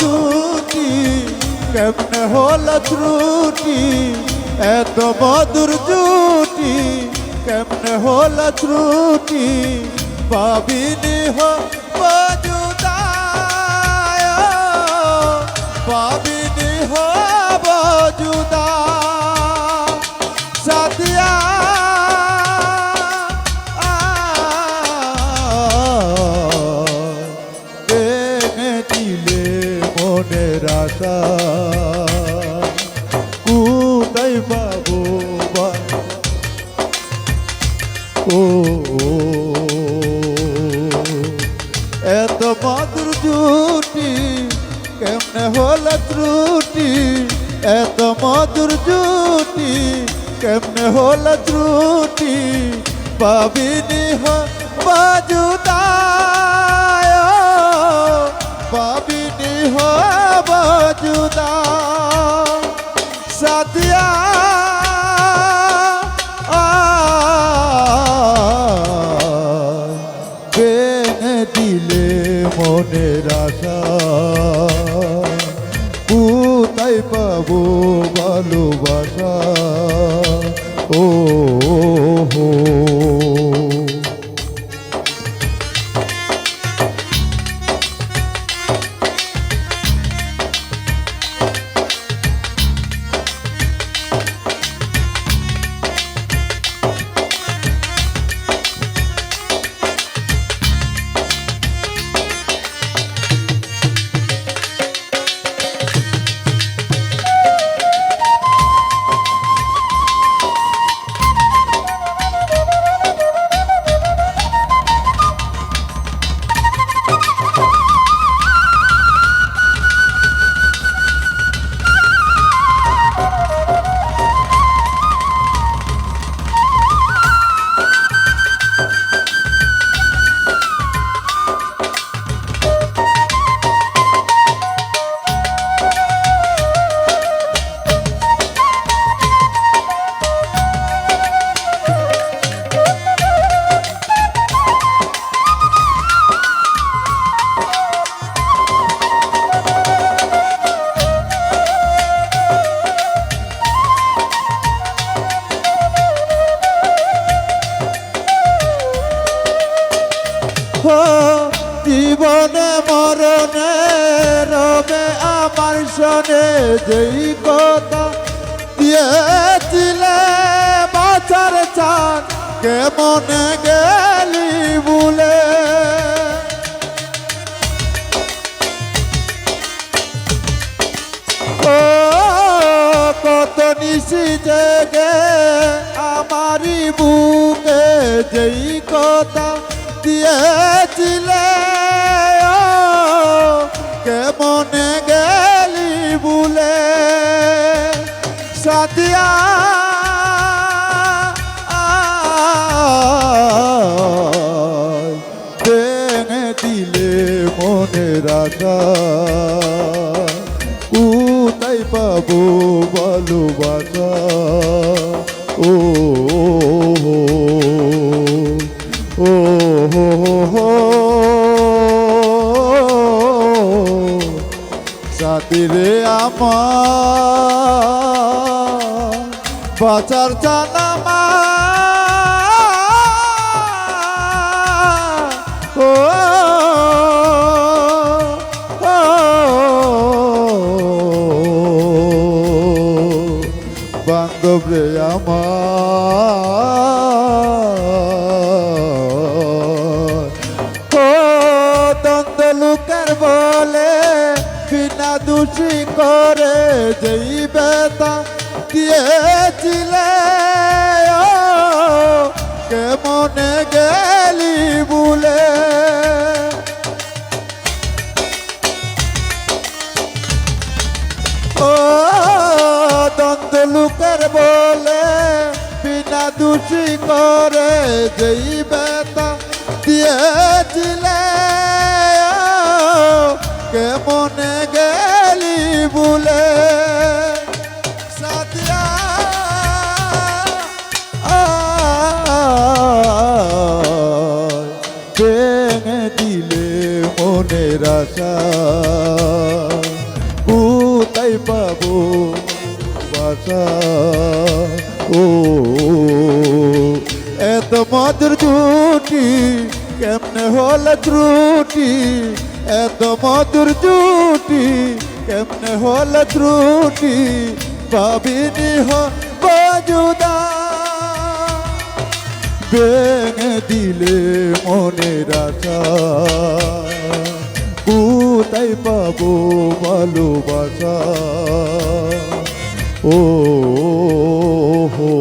জুটি কেমনে হল ত্রুটি এত মধুর জুটি কেমনে হল ত্রুটি পাবিনি হো এত মধুর জুটি, কেমনে হল ত্রুটি? এত মধুর জুটি, কেমনে হল ত্রুটি? পাবিনি বাজুদায় পাবিনি বাজুদা আশা। কোথায় পাবো ভালোবাসা? ও হো জীবনে মরণে রবে আমার শোনে, যেই কথা দিয়েছিলে বাঁচার চান কেমনে গেলি বলে ও, কত নিশি জেগে আমারি বুকে যেই কথা দিয়েছিলে কেমনে গেলি বলে সাদিয়া দিলে মনের আশা কোথায় পাবো ভালোবাসা ও ও সাথীরে আমার বাঁচার আমার। দোষী করে যেই বেতা দিয়েছিলে। কেমনে গেলি বলে ও দ্বন্দ্ব লোকের বলে বিনা দোষী করে যেই বেতা দিয়েছিলে। আশা কোথায় পাবো বাসা ও, এত মধুর জুটি কেমনে হল ত্রুটি? এত মধুর জুটি কেমনে হল ত্রুটি? পাবিনি হজুদা ভেঙে দিলে মনের আশা। কোথায় পাবো ভালোবাসা ও হো